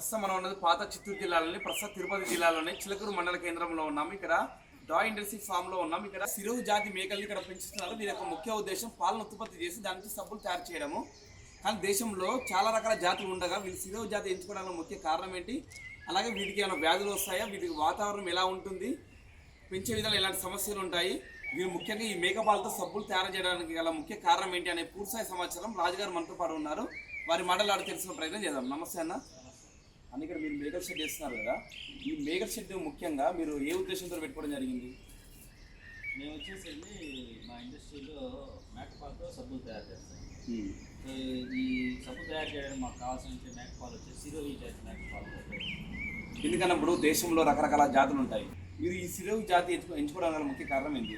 ప్రస్తుతం మనం ఉన్నది పాత చిత్తూరు జిల్లాలోని ప్రస్తుత తిరుపతి జిల్లాలోని చిలకూరు మండల కేంద్రంలో ఉన్నాం. ఇక్కడ డా ఇండస్ట్రీ ఫామ్లో ఉన్నాం. ఇక్కడ సిరువు జాతి మేకల్ని ఇక్కడ పెంచుతున్నారు. దీని యొక్క ముఖ్య ఉద్దేశం పాలను ఉత్పత్తి చేసి దాని నుంచి సబ్బులు తయారు చేయడము. కానీ దేశంలో చాలా రకాల జాతులు ఉండగా వీళ్ళు సిరువు జాతి ఎంచుకోవడానికి ముఖ్య కారణం ఏంటి? అలాగే వీటికి ఏమైనా వ్యాధులు వస్తాయా? వీటికి వాతావరణం ఎలా ఉంటుంది? పెంచే విధాలు ఎలాంటి సమస్యలు ఉంటాయి? వీరు ముఖ్యంగా ఈ మేకపాలతో సబ్బులు తయారు చేయడానికి గల ముఖ్య కారణం ఏంటి అనే పూర్తి సమాచారం రాజుగారు మనతో పాటు ఉన్నారు. వారి మాటలు ఆడ తెలుసుకునే ప్రయత్నం చేద్దాం. నమస్తే అన్న. అన్న ఇక్కడ మీరు మేకప్ షెడ్ చేస్తున్నారు కదా ఈ మేకప్ షెడ్ ముఖ్యంగా మీరు ఏ ఉద్దేశంతో పెట్టుకోవడం జరిగింది? మేము వచ్చేసి మా ఇండస్ట్రీలో మేకపాలతో సబ్బులు తయారు చేస్తాం. సో ఈ సబ్బు తయారు చేయడానికి మాకు కావాల్సిన మేకపాలు వచ్చేసి సిరోవి జాతి మేకపాలు ఎందుకన్నా ఇప్పుడు దేశంలో రకరకాల జాతులు ఉంటాయి. మీరు ఈ సిరవు జాతి ఎంచుకో ఎంచుకోవడం గల ముఖ్య కారణం ఏంటి?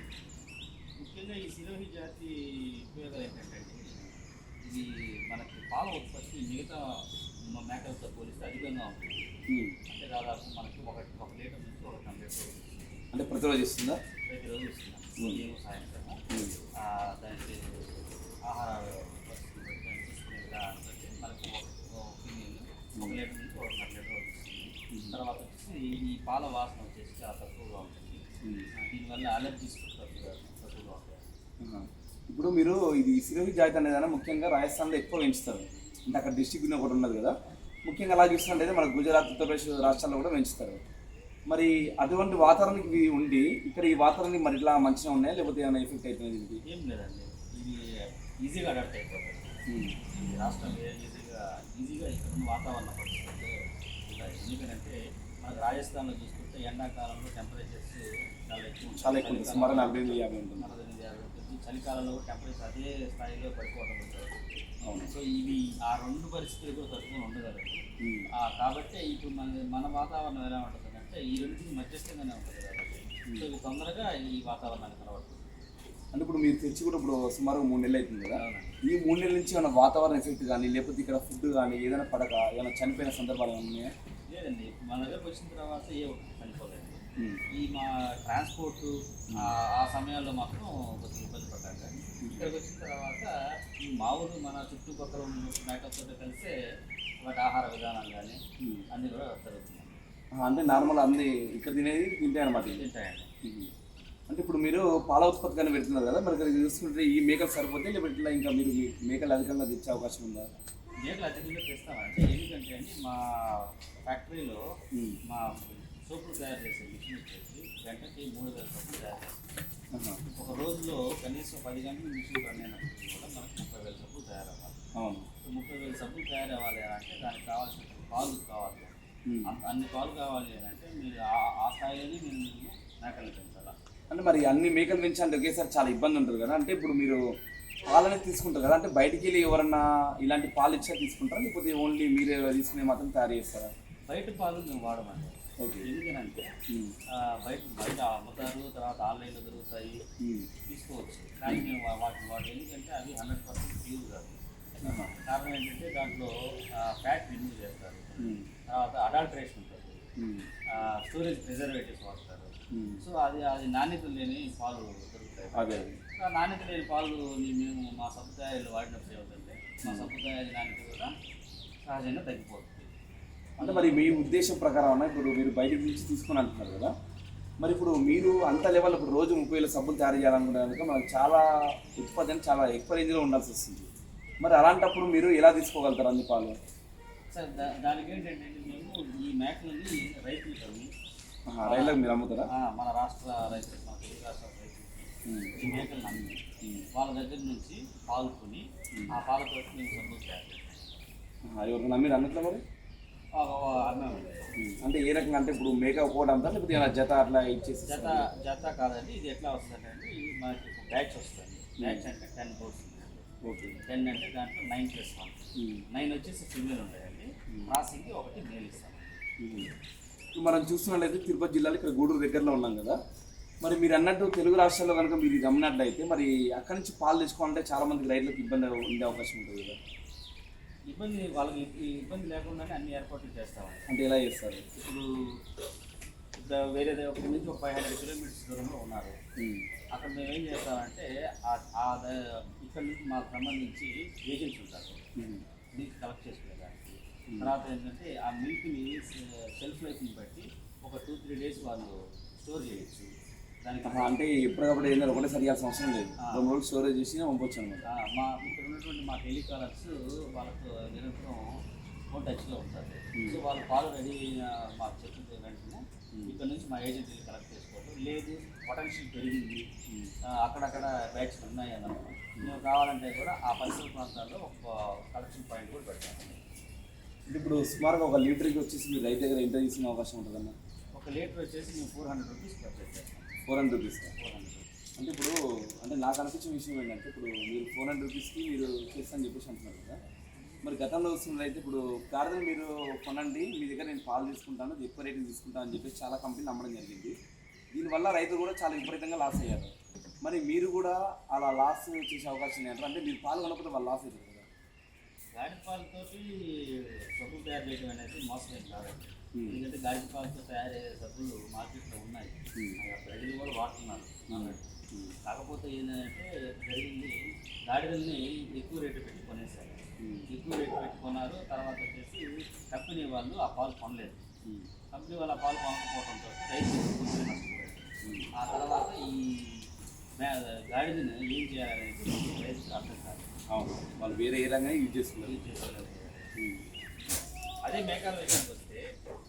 ముఖ్యంగా ఈ సిరోహి జాతి ఉపయోగాలు ఏంటంటే ఇది మనకి పాల ఉత్పత్తి మిగతా మేకలతో పోలిస్తే అధికంగా ఉంటుంది ఉమ్. అంటే దాదాపు మనకి ఒక ఒక లీటర్ నుంచి ఒక హండ్రెడ్ రోజు అంటే ప్రతిరోజు ఇస్తుందా? ప్రతిరోజు ఇస్తున్నాం. ఉదయం దానికి ఆహార మనకు ఒక లీటర్ నుంచి ఒక తర్వాత వచ్చేసి ఈ పాల వాసన వచ్చేసి చాలా తక్కువగా ఉంటుంది. దీనివల్ల అలర్జీస్ తక్కువగా తక్కువగా ఉంటాయి. ఇప్పుడు మీరు ఇది సిరవి జాతి అనేది ముఖ్యంగా రాజస్థాన్లో ఎక్కువ పెంచుతారు. అంటే అక్కడ డిస్టిక్ ఒకటి ఉన్నది కదా? ముఖ్యంగా అలా చూసినట్టయితే మన గుజరాత్ ఉత్తరప్రదేశ్ రాష్ట్రాల్లో కూడా పెంచుతారు. మరి అటువంటి వాతావరణం ఇవి ఉండి ఇక్కడ ఈ వాతావరణం మరి ఇట్లా మంచిగా ఉన్నాయా? లేకపోతే ఏమైనా ఎఫెక్ట్ అవుతుంది దీనికి ఏం లేదండి. ఇది ఈజీగా అడాప్ట్ అయిపోతుంది. ఈ రాష్ట్రం ఈజీగా ఈజీగా ఇక్కడ ఉన్న వాతావరణ పరిస్థితులు ఉంటాయి ఎందుకంటే మనకు రాజస్థాన్లో చూసుకుంటే ఎండాకాలంలో టెంపరేచర్స్ చాలా ఎక్కువ. చాలా ఎక్కువ. సుమారు నలభై ఎనిమిది యాభై ఉంటుంది నలభై ఎనిమిది యాభై ఉంటుంది. చలికాలంలో టెంపరేచర్ అదే స్థాయిలో పడిపోవడం ఉంటుంది. సో ఇవి ఆ రెండు పరిస్థితులు కూడా తట్టుకొని ఉండగలరు కాబట్టి ఇప్పుడు మన మన వాతావరణం ఎలా ఉంటుంది అంటే ఈ రెండింటికి మధ్యస్థంగానే ఉంటుంది కాబట్టి. సో ఇవి తొందరగా ఈ వాతావరణానికి అలవాటు అంటే ఇప్పుడు మీరు తెచ్చి కూడా ఇప్పుడు సుమారు మూడు నెలలు అవుతుంది కదా? ఈ మూడు నెలల నుంచి ఏమైనా వాతావరణ ఎఫెక్ట్ కానీ లేకపోతే ఇక్కడ ఫుడ్ కానీ ఏదైనా పడక ఏమైనా చనిపోయిన సందర్భాలు ఉన్నాయా? లేదండి. మన దగ్గరకు వచ్చిన తర్వాత ఏ. ఈ మా ట్రాన్స్పోర్ట్ ఆ సమయాల్లో మాత్రం కొద్దిగా ఇబ్బంది పడ్డాం కానీ ఇక్కడికి వచ్చిన తర్వాత ఈ మామూలు మన చుట్టుపక్కల ఉన్న మేకప్తో కలిసే వాటి ఆహార విధానం కానీ. అన్నీ కూడా జరుగుతున్నాయి అంటే నార్మల్ అన్ని ఇక్కడ తినేది తింటాయి అనమాట. తింటాయండి. అంటే ఇప్పుడు మీరు పాల ఉత్పత్తి కానీ పెడుతున్నారు కదా మరి ఇక్కడ చూసుకుంటే ఈ మేకలు సరిపోతే లేకపోతే ఇట్లా ఇంకా మీరు మేకలు అధికంగా తెచ్చే అవకాశం ఉందా మేకలు అతిథిగా తెస్తామంటే ఎందుకంటే అండి మా ఫ్యాక్టరీలో. మా సోపులు తయారు చేసే మిషన్ వచ్చేసి గంటకి మూడు వేల సోపులు తయారు చేస్తాం. ఒక రోజులో కనీసం పది గంటలు మిషన్ రన్ అయినప్పుడు కూడా మనకు ముప్పై వేల సబ్బులు తయారవ్వాలి. అవును. ముప్పై వేల సబ్బులు తయారవ్వాలి అంటే దానికి కావాల్సిన పాలు కావాలి. అన్ని పాలు కావాలి అంటే మీరు ఆ- స్థాయిలోనే మీరు మేకలు పెంచాలా. అంటే మరి అన్ని మేకలు పెంచాలంటే ఒకేసారి చాలా ఇబ్బంది ఉంటుంది కదా? అంటే ఇప్పుడు మీరు పాలనే తీసుకుంటారు కదా? అంటే బయటికి వెళ్ళి ఎవరన్నా ఇలాంటి పాలు ఇచ్చా తీసుకుంటారా? లేకపోతే ఓన్లీ మీరే తీసుకునే మాత్రం తయారు చేస్తారా? బయట పాలు మేము వాడమండి. ఓకే ఎందుకనంటే బయట బయట అమ్ముతారు తర్వాత ఆన్లైన్లో దొరుకుతాయి. తీసుకోవచ్చు. కానీ మేము వా- వాటిని వాడు ఎందుకంటే అవి హండ్రెడ్ పర్సెంట్ ప్యూర్ కాదు. కారణం ఏంటంటే దాంట్లో ఫ్యాట్ రిమూవ్ చేస్తారు. తర్వాత అడాల్ట్రేషన్ ఉంటుంది. స్టోరేజ్ ప్రిజర్వేటివ్స్ వాడతారు. సో అది అది నాణ్యత లేని పాలు దొరుకుతాయి. నాణ్యత లేని పాలు మేము మా తయారీలో వాడినప్పుడు ఏమిటంటే మా తయారీ నాణ్యత కూడా సహజంగా తగ్గిపోతుంది. అంటే మరి మీ ఉద్దేశం ప్రకారం అన్న ఇప్పుడు మీరు బయట నుంచి తీసుకొని అంటున్నారు కదా. మరి ఇప్పుడు మీరు అంత లెవెల్ ఇప్పుడు రోజు ముప్పై వేల సబ్బులు తయారు చేయాలనుకుంటే కనుక మనకు చాలా ఉత్పత్తి అని చాలా ఎక్కువ రేంజ్లో ఉండాల్సి వస్తుంది. మరి అలాంటప్పుడు మీరు ఎలా తీసుకోగలుగుతారు అన్ని పాలు? సార్ దానికి ఏంటంటే మేము ఈ మేకలని రైతులు కవి ఆహా, రైళ్ళకి మీరు అమ్ముతారా? మన రాష్ట్ర రైతులు మన తెలుగు రాష్ట్ర రైతులకి ఉమ్. ఈ మేకలను అమ్మి వాళ్ళ దగ్గర నుంచి పాలు కొని ఆ పాలతో మేము సబ్బులు తయారు చేస్తాం. ఆహా, ఎవరికైనా మీరు అన్నట్లు మరి? అంటే ఏ రకంగా అంటే ఇప్పుడు మేకప్ ఒకటి అమ్ముతారా లేకపోతే ఏమైనా జత అట్లా ఇచ్చేసి జత జత కాదండి ఇది ఎట్లా వస్తుంది అంటే ఇది మనకి బ్యాచ్ వస్తుంది బ్యాచ్ అంటే టెన్ బోర్డ్స్ ఓకే. టెన్ అంటే దాంట్లో నైన్ ప్లస్ వన్. నైన్ వచ్చేసి ఫిమేల్ ఉంటాయండి. క్రాసింగ్కి ఒకటి మేల్ ఇస్తాం. మనం చూస్తున్నట్లయితే తిరుపతి జిల్లాలో ఇక్కడ గూడూరు దగ్గరలో ఉన్నాం కదా. మరి మీరు అన్నట్టు తెలుగు రాష్ట్రాల్లో కనుక మీరు ఇది అమ్మినట్లయితే మరి అక్కడి నుంచి పాలు తెచ్చుకోవాలంటే చాలా మంది రైతులకు ఇబ్బంది ఉండే అవకాశం ఉంటుంది కదా. ఇబ్బంది వాళ్ళకి ఇబ్బంది లేకుండానే అన్ని ఏర్పాట్లు చేస్తామండి. అంటే ఎలా చేస్తారు. ఇప్పుడు వేరే ఒకటి నుంచి ఒక ఫైవ్ హండ్రెడ్ కిలోమీటర్స్ దూరంలో ఉన్నారు. అక్కడ మేము ఏం చేస్తామంటే ఆ- ఆ ద- ఇక్కడ నుంచి మాకు సంబంధించి ఏజెంట్స్ ఉంటారు. మిల్క్ కలెక్ట్ చేసుకునేదానికి తర్వాత ఏంటంటే ఆ మిల్క్ని షెల్ఫ్ లైఫ్ని బట్టి ఒక టూ త్రీ డేస్ వాళ్ళు స్టోర్ చేయొచ్చు. అంటే ఎప్పటికప్పుడు ఏంటంటే ఒకటే సరిగా అవసరం లేదు. రెండు రోజులు స్టోరేజ్ చేసి పంపొచ్చు అనమాట మా ఇక్కడ ఉన్నటువంటి మా టెలికాలర్స్ వాళ్ళతో నిరంతరం ఫోన్ టచ్లో ఉంటారు. సో వాళ్ళు పాలు రెడీ అయిన మాకు చెప్పిన వెంటనే ఇక్కడ నుంచి మా ఏజెంట్ కలెక్ట్ చేసుకోవడం. లేదు పొటెన్షియల్ పెరిగింది. అక్కడక్కడ బ్యాచ్ ఉన్నాయి అని అనుకో. మేము కావాలంటే కూడా ఆ పరిసర ప్రాంతాల్లో ఒక కలెక్షన్ పాయింట్ కూడా పెట్టాము అంటే ఇప్పుడు సుమారుగా ఒక లీటర్కి వచ్చేసి మీరు రైతు దగ్గర ఎంత తీసుకునే అవకాశం ఉంటుందన్న? ఒక లీటర్ వచ్చేసి మేము ఫోర్ హండ్రెడ్ రూపీస్ పర్చేస్ చేస్తాం. ఫోర్ హండ్రెడ్ రూపీస్ ఫోర్ అంటే ఇప్పుడు అంటే నాకు అనిపించిన విషయం ఏంటంటే ఇప్పుడు మీరు ఫోర్ హండ్రెడ్ రూపీస్కి మీరు చేస్తాను చెప్పేసి అంటున్నారు కదా. మరి గతంలో వస్తున్నదైతే ఇప్పుడు గార్డెన్ మీరు కొనండి మీ దగ్గర నేను పాలు తీసుకుంటాను ఎక్కువ రేటుకి తీసుకుంటాను అని చెప్పేసి చాలా కంపెనీలు అమ్మడం జరిగింది. దీనివల్ల రైతులు కూడా చాలా విపరీతంగా లాస్ అయ్యారు. మరి మీరు కూడా అలా లాస్ చేసే అవకాశం ఏంటంటే అంటే మీరు పాలు కొనకపోతే వాళ్ళు లాస్ అవుతారు కదా. గాడి పాలతోటి సబ్బులు తయారు చేయడం అనేది మోసమేం కాదండి. ఎందుకంటే గాడి పాలతో తయారయ్యే సబ్బులు మార్కెట్లో ఉన్నాయి. Hmm. ప్రజలు కూడా వాడుతున్నారు. already. కాకపోతే ఏంటంటే జరిగింది గాడిదల్ని ఎక్కువ రేటు పెట్టి కొనేసారు Hmm. ఎక్కువ రేటు పెట్టి కొన్నారు తర్వాత వచ్చేసి కంపెనీ వాళ్ళు ఆ పాలు కొనలేదు. కంపెనీ వాళ్ళ పాలు కొనకపోవడంతో రైతు కొంచెం నష్టపోయాడు ఆ తర్వాత ఈ గాడిదని ఏం చేయాలనేది రైతుకు అర్థం కాదు అవును. వాళ్ళు వేరే ఏ రంగా యూజ్ చేసుకున్నారు. ఏం చేసుకోలేదు. అదే మేకాల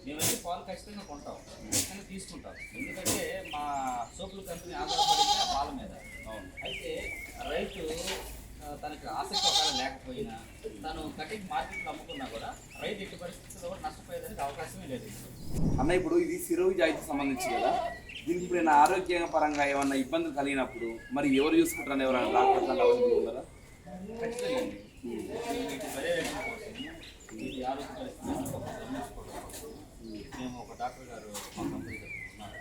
మేమైతే పాలు ఖచ్చితంగా కొంటాం. ఖచ్చితంగా తీసుకుంటాం. ఎందుకంటే మా సోపుల కంపెనీ ఆధారపడింది ఆ పాల మీద. అవును. అయితే రైతు తనకి ఆసక్తి ఒకవేళ లేకపోయినా తను కటింగ్ మార్కెట్లో అమ్ముకున్నా కూడా రైతు ఎట్టి పరిస్థితుల్లో కూడా నష్టపోయేదానికి అవకాశమే లేదు. అన్న ఇప్పుడు ఇది సిరోగి జాతికి సంబంధించి కదా దీనికి ఇప్పుడు ఏమైనా ఆరోగ్య పరంగా ఏమన్నా ఇబ్బందులు కలిగినప్పుడు మరి ఎవరు చూసుకుంటారని ఎవరైనా డాక్టర్ ఖచ్చితంగా అండి. వీటి పర్యవేక్షణ కోసం వీటి ఆరోగ్య పరిస్థితులను గమనించుకోవడం కోసం మేము ఒక డాక్టర్ గారు మా కంపెనీ ఉన్నారు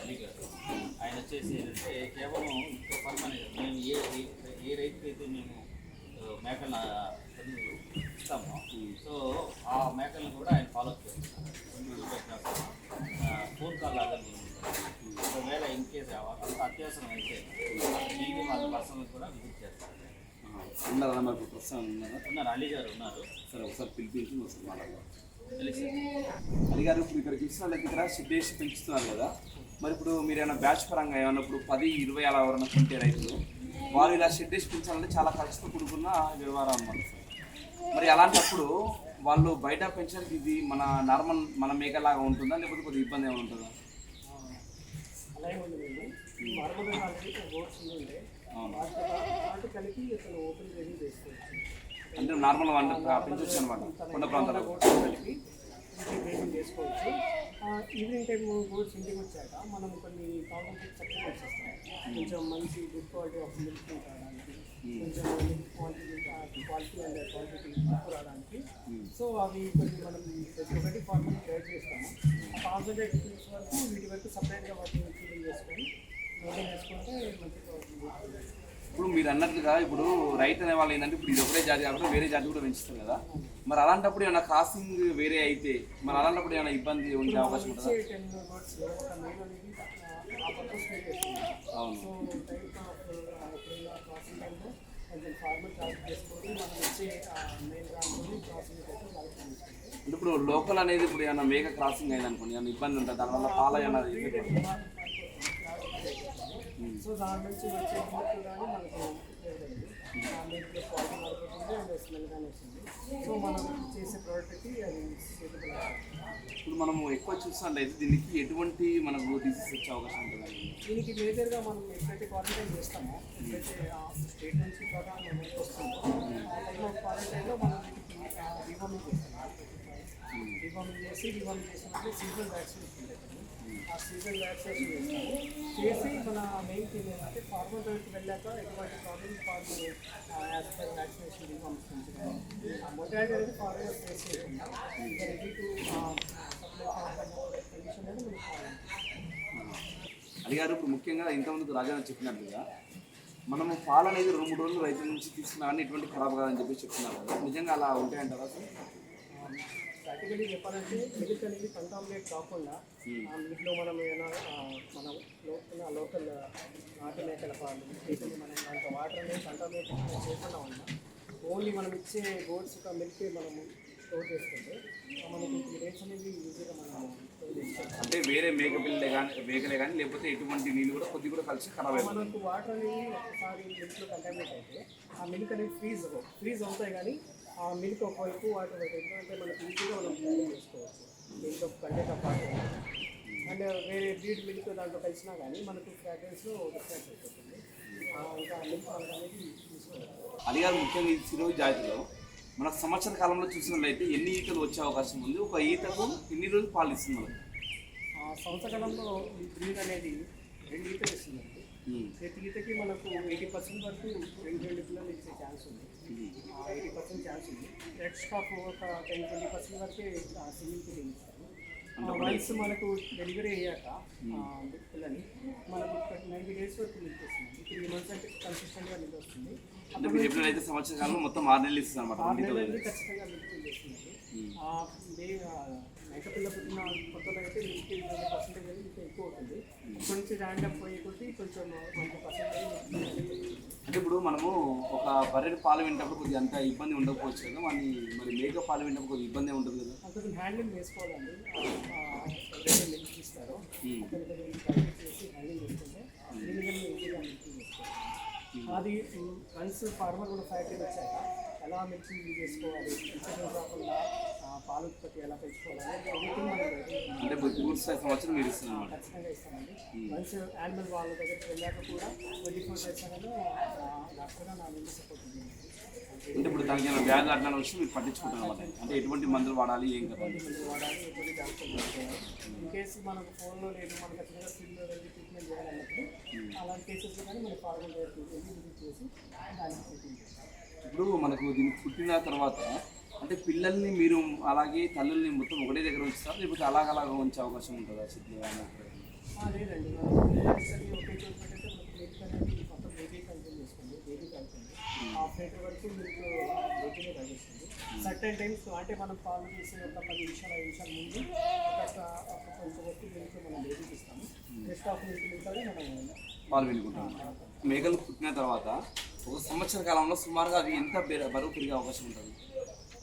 అలీ గారు ఆయన వచ్చేసి ఏంటంటే కేవలం పర్మనెంట్ మేము ఏ ఏ- ఏ రైతుకి అయితే మేము ఆ, మేకల ఇస్తామో. సో ఆ మేకలను కూడా ఆయన ఫాలో చేస్తున్నారు ఫోన్ కాల్ లాగా ఒకవేళ ఇన్ కేసు అంత అత్యవసరం అయితే మీకు వాళ్ళ పర్సనల్ కూడా విజిట్ చేస్తారు. ఉన్నారా మరి ఇప్పుడు ప్రస్తుతం ఉన్నారా? ఉన్నారు అలీ గారు ఉన్నారు. సరే ఒకసారి పిలిపించి ఒకసారి మాట్లాడదాం. తెలుసు అది గారు ఇప్పుడు ఇక్కడ చూసిన ఇక్కడ షెడ్ వేసి పెంచుతున్నారు కదా. మరి ఇప్పుడు మీరు ఏమైనా బ్యాచ్ పరంగా ఏమన్నా ఇప్పుడు పది ఇరవై అలా ఎవరైనా కొంటే రైతులు వారు ఇలా షెడ్ వేసి పెంచాలంటే చాలా ఖర్చుతో కూడుకున్న వ్యవహారం అన్నమాట. మరి అలాంటప్పుడు వాళ్ళు బయట పెంచడానికి ఇది మన నార్మల్ మన మేకలాగా ఉంటుందా? లేకపోతే కొద్దిగా ఇబ్బంది ఏమైనా ఉంటుందా? అంటే నార్మల్ వంట పెంచవచ్చు అనమాట కొండ చేసుకోవచ్చు. ఈవినింగ్ టైం ఇంటికి వచ్చాక మనం కొన్ని కాంపౌండ్ ఇస్తాం కొంచెం మంచి గుడ్ క్వాలిటీ ఆఫ్ మిల్క్ రావడానికి కొంచెం milk quantity quality and quantity ఎక్కువ రావడానికి సో అవి కొన్ని మనం ప్రతి ఒక్కటి గైడ్ చేస్తాము. ఆ కాన్సన్ట్రేట్ ఫీల్స్ వరకు వీటి వరకు సపరేట్గా వాటిని ఫీలింగ్ చేసుకొని మెయింటైన్ చేసుకుంటే మంచి quality. ఇప్పుడు మీరు అన్నట్లుగా ఇప్పుడు రైతు అనే వాళ్ళు ఏంటంటే ఇప్పుడు ఇది ఒకటే జాతి కాకుండా వేరే జాతి కూడా పెంచుతారు కదా. మరి అలాంటప్పుడు ఏమైనా కాస్టింగ్ వేరే అయితే మరి అలాంటప్పుడు ఏమైనా ఇబ్బంది ఉండే అవకాశం ఉంటుందా? సో టైప్ ఆఫ్ కొంచెం ఫార్మల్ చేసుకొని మనం దాంట్లో అయితే ఇప్పుడు లోకల్ అనేది ఇప్పుడు ఏమైనా మేక క్రాసింగ్ అయింది అనుకోండి ఏమైనా ఇబ్బంది ఉంటుంది దానివల్ల పాల ఏమైనా సో దాని నుంచి వచ్చే మనకు ఆ మిల్క్లో క్వాలిటీ అండ్ సో మనం చేసే ప్రోడక్ట్కి అది ఇప్పుడు మనము ఎక్కువ చూస్తున్నట్లయితే దీనికి ఎటువంటి మనకు డిసీజ్ వచ్చే అవకాశం ఉంటుంది? దీనికి మేజర్గా మనం ఎప్పుడైతే క్వారంటైన్ చేస్తామో ఎప్పుడైతే స్టేట్ నుంచి ప్రకారం వస్తుందో ఆ టైం ఆఫ్ క్వారంటైన్లో మనం వీటికి రివార్మింగ్ చేస్తాం. రివార్మింగ్ చేసి రివార్మింగ్ చేసినప్పుడు సీజన్ వ్యాక్సినేషన్ ఉంటుంది. ఆ సీజన్ వ్యాక్సినేషన్ చేస్తాము. చేసి మన మెయిన్ థింగ్ ఏంటంటే ఫార్మర్ దగ్గరికి వెళ్ళాక ఎటువంటి ప్రాబ్లమ్ ఫార్మర్ వ్యాక్సినేషన్ ఆ మొటాలిటీ అనేది ఫార్మర్ ఫేస్ చేయకుండా రెడీ టు సప్లై కండిషన్ అనేది మనకి కావాలి అడిగారు ఇప్పుడు ముఖ్యంగా ఇంతకుముందు రాజాని చెప్పినట్లుగా మనము పాలు అనేది రెండు మూడు రోజులు రైతుల నుంచి తీసుకున్నా కానీ ఎటువంటి ఖరాబ్ కాదని చెప్పి చెప్తున్నారు కదా. నిజంగా అలా ఉంటాయంటారా అసలు ప్రాక్టికలీ చెప్పాలంటే మిల్క్ అనేది కంటామినేట్ కాకుండా ఆ మిల్క్లో మనం ఏమైనా మన లోకల్ లోకల్ నాటు మేకల పాలు మనం దాంట్లో వాటర్ అనేది కంటామినేట్ చేయకుండా ఉన్నా ఓన్లీ మనం ఇచ్చే గోడ్స్ యొక్క మిల్క్ మనము స్టోర్ చేసుకుంటే మనకి త్రీ డేస్ అనేది ఈజీగా మనం అంటే వేరే మేక పిల్లలే కానీ మేకలే కానీ లేకపోతే ఎటువంటి నీళ్ళు కూడా కొద్ది కూడా కలిసి ఖరాబ్ అయిపోతుంది మనకు వాటర్ అనేది ఒకసారి మిల్క్లో కంటామినేట్ అయితే ఆ మిల్క్ అనేది ఫ్రీజ్ ఫ్రీజ్ అవుతాయి కానీ ఆ మిల్క్ ఒకవైపు వాటర్ ఒకవైపు ఎందుకంటే మనకి ఈజీగా మనం బ్లెండింగ్ చేసుకోవచ్చు. మిల్క్ ఒక కంటెంట్ పాటు అండ్ వేరే బ్రీడ్ మిల్క్ దాంట్లో కలిసినా కానీ మనకు ఫ్రాగ్రెన్స్లో డిఫరెన్స్ అయిపోతుంది. ఇంకా మిల్క్ అనేది అది కాదు ముఖ్యంగా ఈ సిరోజు జాతిలో మన సంవత్సర కాలంలో చూసినట్లయితే ఎన్ని ఈతలు వచ్చే అవకాశం ఉంది? ఒక ఈతకు ఎన్ని రోజులు పాలు ఇస్తుంది మనకు సంవత్సరకాలంలో ఈ బ్రీడ్ అనేది రెండు ఈతలు ఇస్తుందండి ఉమ్. ప్రతి ఈతకి మనకు ఎయిటీ పర్సెంట్ వరకు రెండు రెండు పిల్లలు ఇచ్చే ఛాన్స్ ఉంది. ఎయిటీ పర్సెంట్ ఛాన్స్ ఉంది. ఎక్స్ట్రా ఒక టెన్ ట్వంటీ పర్సెంట్ వరకే సింగిల్ పిల్లలు ఇస్తారు. వన్స్ మనకు డెలివరీ అయ్యాక ఆ, పిల్లని మనకు నైంటీ డేస్ వరకు మిల్క్ వస్తుంది త్రీ మంత్స్ అంటే కన్సిస్టెంట్గా మిల్క్ వస్తుంది. అంటే మీరు చెప్పినట్లయితే సంవత్సర కాలంలో మొత్తం ఆరు నెలలు ఇస్తుంది అనమాట ఆరు నెలలు ఖచ్చితంగా మిల్క్ ఆ, డే మేక పిల్ల పుట్టిన కొత్తలో అయితే మిల్క్ ట్వంటీ పర్సెంటేజ్ ఇంకా ఎక్కువ అవుతుంది. కొంచెం ర్యాండప్ పోయే కొద్దీ కొంచెం కొంచెం పర్సెంటేజ్ అంటే ఇప్పుడు మనము ఒక బర్రెని పాలు వింటప్పుడు కొద్దిగా అంత ఇబ్బంది ఉండకపోవచ్చు కదా? మరి మరి మేక పాలు వింటప్పుడు కొద్దిగా ఇబ్బంది ఉంటుంది కదా? కొంచెం హ్యాండిల్ చేసుకోవాలండి. మిల్క్ ఇస్తారో. అతను చేసి హ్యాండిల్ చేసుకుంటే అది వన్స్ ఫార్మర్ కూడా ఫ్యాక్టరీ వచ్చాక ఎలా యూజ్ చేసుకోవాలి పాల ఉత్పత్తి ఎలా పెంచుకోవాలి మనం అంటే సంవత్సరం మీరు ఖచ్చితంగా ఇస్తామండి. వన్స్ యానిమల్ వాళ్ళ దగ్గరికి వెళ్ళాక కూడా ట్వంటీ ఫోర్ అనేది డాక్టర్గా నా మీద సపోర్ట్ ఉంది అంటే ఇప్పుడు దానికి ఏమైనా వ్యాధి అట్లా వచ్చి మీరు పట్టించుకుంటారు అనమాట అంటే ఎటువంటి మందులు వాడాలి ఏం కదా డాక్టర్ ఇన్ కేసు మనకు ఫోన్లో లేదు మనకు ఖచ్చితంగా ఫీల్డ్లో లేదు ట్రీట్మెంట్ చేయాలన్నప్పుడు అలాంటి కేసెస్లో కానీ మన ఫార్మల్ చేసి దానికి ట్రీట్మెంట్ ఇప్పుడు మనకు దీనికి పుట్టిన తర్వాత అంటే పిల్లల్ని మీరు అలాగే తల్లుల్ని మొత్తం ఒకటే దగ్గర ఉంచుతారు? లేకపోతే అలాగ అలాగ ఉంచే అవకాశం ఉంటుందా ఆ, లేదండి. లీటర్ వరకు మిల్క్ బేబీనే తగ్గిస్తుంది సర్టెన్ టైమ్స్ అంటే మనం పాలు తీసి ఒక పది నిమిషాలు ఐదు నిమిషాల ముందు ఒక ఒక కొంచెం వరకు మిల్క్ మనం బేబీకి ఇస్తాము. రెస్ట్ ఆఫ్ మిల్క్ మిగతాది మనం పాలు వినుకుంటాం మేకలు పుట్టిన తర్వాత ఒక సంవత్సర కాలంలో సుమారుగా అది ఎంత బెర- బరువు పెరిగే అవకాశం ఉంటుంది?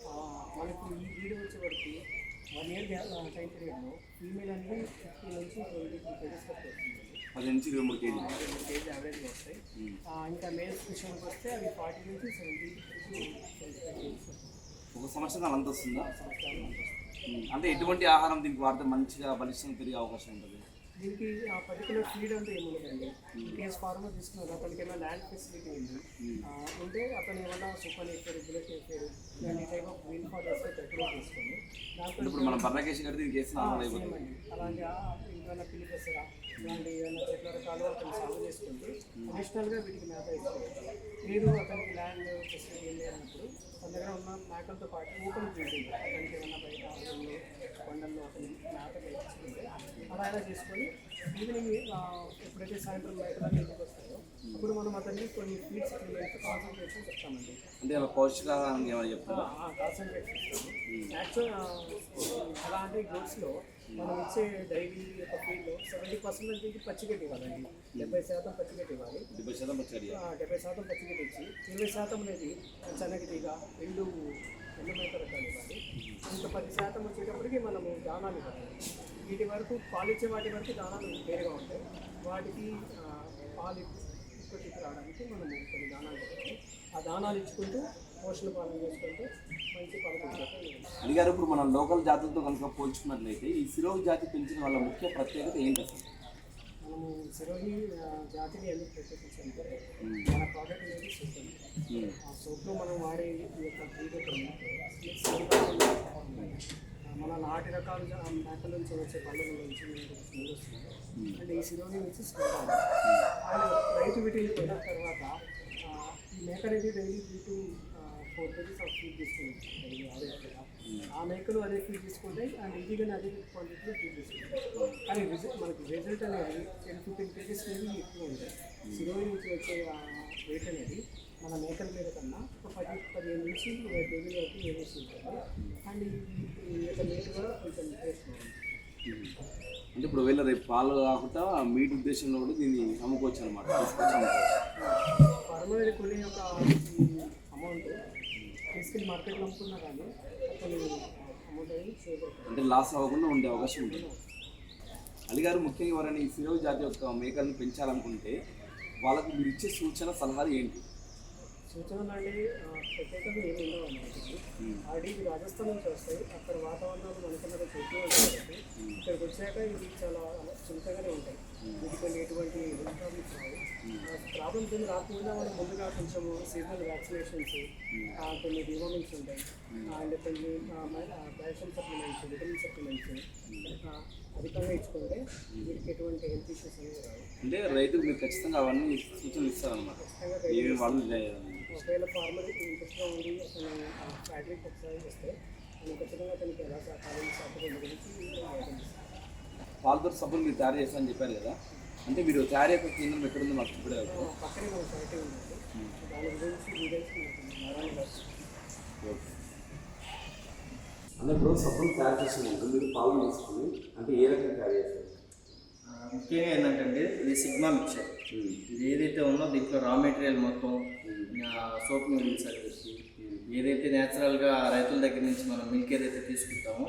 ఆ, మనకు ఈ వీడియో వచ్చే వరకు వన్ ఇయర్ టైం పీరియడ్లో ఫీమేల్ అనేది ఫిఫ్టీ నుంచి ట్వంటీ త్రీ కేజెస్ వరకు వస్తుంది. పది నుంచి ఇరవై మూడు కేజీ యావరేజ్గా వస్తాయి. ఆ, ఇంకా మేల్స్ విషయానికి వస్తే అవి ఫార్టీ నుంచి సెవెంటీ ట్వంటీ ఫైవ్ కేజీస్ ఒక సంవత్సరం కాలం అంత వస్తుందా. అంటే ఎటువంటి ఆహారం దీనికి వాడితే మంచిగా బలిష్టంగా పెరిగే అవకాశం ఉంటుంది? దీనికి ఆ పర్టికులర్ ఫీడ్ అంటే ఏముండదండి. కేస్ ఫార్మర్ తీసుకున్నారు. అతనికి ఏమైనా ల్యాండ్ ఫెసిలిటీ ఉంది ఆ, ఉంటే అతను ఏమైనా సూపర్ నేచర్ రెగ్యులర్ నేచర్ ఇలాంటి టైప్ ఆఫ్ గ్రీన్ అయిపోతుంది. సేమ్ అండి అలాంటి పిల్లి పెసరా ఇలాంటి ఏమైనా చెట్ల రకాలు అతను సాగు చేసుకుంటే అడిషనల్గా వీటికి మేత ఇసుకోవచ్చు లేదు అతనికి ల్యాండ్ ఫెసిలిటీ ఏం లేనప్పుడు తన దగ్గర ఉన్న మేకలతో పాటు ఓపెన్ ఫీల్డ్ అతనికి ఏమైనా బయట కొండల్లో అతను మేత పెంచుకుంటే ఎలా చేసుకొని ఈవినింగ్ ఎప్పుడైతే సాయంత్రం మేకలన్నీ ఇంటికి వస్తాయో అప్పుడు మనం అతనికి కొన్ని ఫీడ్స్ కాన్సన్ట్రేషన్ చెప్తామండి. అంటే పౌష్టికాహారం ఏమైనా చెప్తారా? కాన్సన్ట్రేట్ చేస్తాము యాక్చువల్ ఎలా అంటే గోడ్స్లో మనం ఇచ్చే డైలీ యొక్క ఫీడ్లో సెవెంటీ పర్సెంట్ నుంచి పచ్చిగడ్డి ఇవ్వాలండి. డెబ్బై శాతం పచ్చిగడ్డి ఇవ్వాలి. డెబ్బై శాతం పచ్చడి ఆ, డెబ్బై శాతం పచ్చిగడ్డి ఇచ్చి ఇరవై శాతం అనేది శనగ తీగ ఎండు ఎండు మేత రకాలు ఇవ్వాలి ఇంకా పది శాతం వచ్చేటప్పటికి మనము దానాలు ఇవ్వాలి. వీటి వరకు పాలు ఇచ్చే వాటి వరకు దానాలు వేరుగా ఉంటాయి. వాటికి పాలు ఉత్పత్తికి రావడానికి మనము కొన్ని దానాలు ఆ దానాలు ఇచ్చుకుంటూ పోషణ పాలన చేసుకుంటూ మంచి పాలు అడిగారు ఇప్పుడు మనం లోకల్ జాతులతో కనుక పోల్చుకున్నట్లయితే ఈ సిరోగి జాతి పెంచిన వాళ్ళ ముఖ్య ప్రత్యేకత ఏంటి అసలు? మనము సిరోహి జాతిని ఎందుకు ప్రత్యేకించాలంటే మన ప్రోడక్ట్ అనేది సూపర్ ఉమ్. ఆ సోప్లో మనం వాడే ఈ యొక్క ఆ, మన నాటి రకాల మేకల నుంచి వచ్చే పళ్ళ నుంచి స్మెల్ వస్తుంది అండ్ ఈ సిరోని నుంచి స్మెల్ అండ్ రైతు వీటికి కొన్న తర్వాత ఈ మేక అనేది daily three to four kgs of feed తీసుకుంటుంది ఆ మేకలు అదే ఫీడ్ తీసుకుంటాయి అండ్ ఇది కానీ అదే క్వాంటిటీలో ఫీడ్ తీసుకుంటాయి. కానీ రిజల్ట్ మనకి రిజల్ట్ అనేది టెన్ ఫిఫ్టీన్ కేజీస్ అనేది ఎక్కువ ఉంటాయి సిరోయి నుంచి వచ్చే వెయిట్ అనేది మన మేకల మీద కన్నా ఒక పది పదిహేను నుంచి ఇరవై కేజీల వరకు వేరేసి ఉంటుంది అండ్ అంటే ఇప్పుడు వీళ్ళ రేపు పాలు కాకుండా మీట్ ఉద్దేశంలో కూడా దీన్ని అమ్ముకోవచ్చు అనమాట ఫార్మర్ అమౌంట్ తీసుకెళ్ళి మార్కెట్లో అమ్ముకున్నా కానీ అంటే లాస్ అవ్వకుండా ఉండే అవకాశం ఉంటుంది అలిగారు ముఖ్యంగా ఎవరైనా ఈ సిరవ జాతి యొక్క మేకలను పెంచాలనుకుంటే వాళ్ళకు మీరు ఇచ్చే సూచన సలహాలు ఏంటి? సూచనలు ఆ, ప్రత్యేకంగా ఏమి ఉండవు ఇవి రాజస్థాన్ నుంచి వస్తాయి. అక్కడ వాతావరణాలు మనకన్నా చెట్లు ఉంటాయి కాబట్టి ఇక్కడికి వచ్చాక ఇవి చాలా చులకగానే ఉంటాయి. వీటికి ఎటువంటి ప్రాబ్లమ్స్ రావు. ప్రాబ్లమ్స్ ఏమి రాకుండా మనం ముందుగా కొంచెం సీజనల్ వ్యాక్సినేషన్స్ కొన్ని డివామిన్స్ ఉంటాయి. అండ్ కొన్ని కాల్షియం సప్లిమెంట్స్ విటమిన్ సప్లిమెంట్స్ అధికంగా ఇచ్చుకుంటే వీటికి ఎటువంటి హెల్త్ ఇష్యూస్ అనేవి రావు. అంటే రైతుకు మీరు ఖచ్చితంగా అవన్నీ సూచనలు ఇస్తారనమాట ఖచ్చితంగా ఏమేమి వాళ్ళు ఒకవేళ ఫార్మర్ ఇంట్రెస్ట్గా ఉండి అతను ఫ్యాక్టరీకి ఒకసారి వస్తే ఖచ్చితంగా అతనికి ఎలా సహకారం సపోర్ట్ గురించి సబ్బులు మీరు తయారు చేస్తారని చెప్పారు కదా. అంటే మీరు తయారు యొక్క కేంద్రం ఎక్కడుందో మాకు ఇప్పుడే పక్కనే మన ఫ్యాక్టరీ దాని గురించి డీటెయిల్స్ అంటే ఇప్పుడు సబ్బులు తయారు చేసినాక మీరు పాలు తీసుకుని అంటే ఏ రకంగా తయారు చేస్తారు? ముఖ్యంగా ఏంటంటే ఇది సిగ్మా మిక్చర్. ఇది ఏదైతే ఉందో దీంట్లో రా మెటీరియల్ మొత్తం సోప్ నూడిల్స్ అని చెప్పి ఏదైతే న్యాచురల్గా రైతుల దగ్గర నుంచి మనం మిల్క్ ఏదైతే తీసుకుంటామో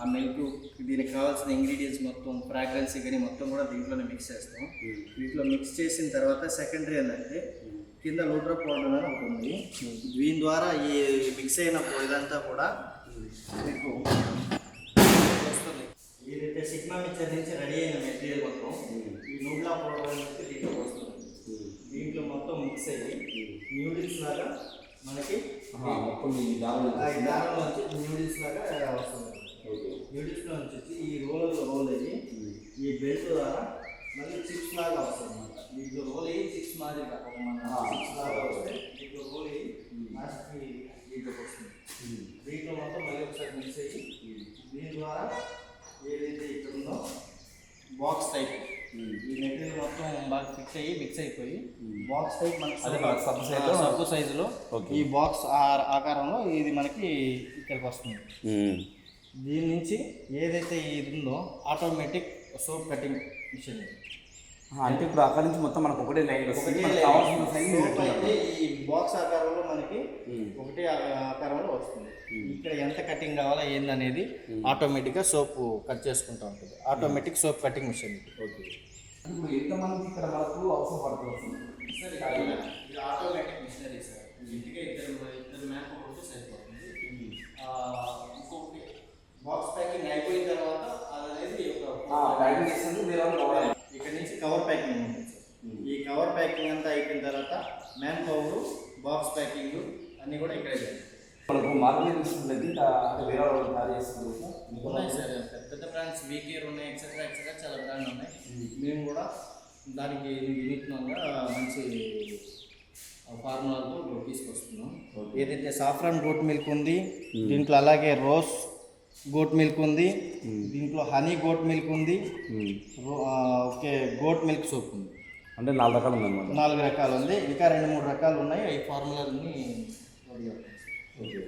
ఆ మిల్క్ దీనికి కావాల్సిన ఇంగ్రీడియంట్స్ మొత్తం ఫ్రాగ్రెన్సీ కానీ మొత్తం కూడా దీంట్లోనే మిక్స్ చేస్తాం. దీంట్లో మిక్స్ చేసిన తర్వాత సెకండరీ ఏంటంటే కింద లూట్రా పౌడర్ అని ఒకటి ఉంది. దీని ద్వారా ఈ మిక్స్ అయిన ఇదంతా కూడా మీకు ఏదైతే సిగ్మా మిక్చర్ నుంచి రెడీ అయిన మెటీరియల్ మొత్తం ఈ నూడ్లా పౌడర్ అనేది దీంట్లో వస్తుంది. దీంట్లో మొత్తం మిక్స్ అయ్యి న్యూడిల్స్ లాగా మనకి మొత్తం ఈ దాని ఆ ఈ దారం నుంచి న్యూడిల్స్ లాగా వస్తుంది. న్యూడిల్స్లో నుంచి వచ్చి ఈ రోల్ రోల్ అయ్యి ఈ బెల్ట్ ద్వారా మళ్ళీ చిప్స్ లాగా వస్తుంది అనమాట దీంట్లో రోల్ అయ్యి చిప్స్ మన చిప్స్ లాగా వస్తే దీంట్లో రోల్ అయ్యి లాస్ట్కి దీంట్లోకి వస్తుంది. దీంట్లో మొత్తం మళ్ళీ ఒకసారి మిక్స్ అయ్యి దీని ద్వారా ఏదైతే ఇక్కడ ఉందో బాక్స్ టైప్ ఈ మెటీరియల్ మొత్తం బాగా ఫిక్స్ అయ్యి మిక్స్ అయిపోయి బాక్స్ టైప్ మనకి సబ్బు సైజులో ఈ బాక్స్ ఆకారంలో ఇది మనకి ఇక్కడికి వస్తుంది. దీని నుంచి ఏదైతే ఇది ఉందో ఆటోమేటిక్ సోప్ కటింగ్ మిషన్. అంటే ఇప్పుడు అక్కడ నుంచి మొత్తం మనకు ఒకటే లైన్ ఈ బాక్స్ ఆకారంలో మనకి ఒకటే ఆకారంలో వస్తుంది. ఇక్కడ ఎంత కటింగ్ కావాలా ఏందనేది ఆటోమేటిక్గా సోప్ కట్ చేసుకుంటూ ఉంటుంది. Automatic soap cutting machine okay. ఇప్పుడు ఎంతమంది ఇక్కడ మనకు అవసరం పడుతుంది? సార్ ఇది ఆటోమేటిక్ మిషనరీ సార్ ఇంటికి ఇద్దరు ఇద్దరు మ్యాన్ కొడితే సరిపోతుంది. ఇంకొకటి బాక్స్ ప్యాకింగ్ అయిపోయిన తర్వాత అది అనేది ఒక ప్యాకింగ్ వాళ్ళు కావాలి ఇక్కడ నుంచి కవర్ ప్యాకింగ్ ఉంటుంది సార్ ఈ కవర్ ప్యాకింగ్ అంతా అయిపోయిన తర్వాత మ్యాన్ పవర్ బాక్స్ ప్యాకింగ్ అన్నీ కూడా ఇక్కడే జరుగుతాయి. మనకు మార్కెట్ అంటే వేరే వాళ్ళు తయారు ఉన్నాయి సార్ పెద్ద పెద్ద బ్రాండ్స్ వీకేర్ ఉన్నాయి ఎక్సెట్రా ఎక్సెట్రా చాలా బ్రాండ్ ఉన్నాయి. మేము కూడా దానికి వినూత్నంగా మంచి ఫార్ములాతో తీసుకొస్తున్నాం. ఏదైతే సాఫ్రాన్ గోట్ మిల్క్ ఉంది దీంట్లో అలాగే రోస్ గోట్ మిల్క్ ఉంది దీంట్లో హనీ గోట్ మిల్క్ ఉంది ఓకే గోట్ మిల్క్ సోప్ ఉంది. అంటే నాలుగు రకాలు ఉందన్నమాట నాలుగు రకాలు ఉంది ఇంకా రెండు మూడు రకాలు ఉన్నాయి ఈ ఫార్ములాని ఓకే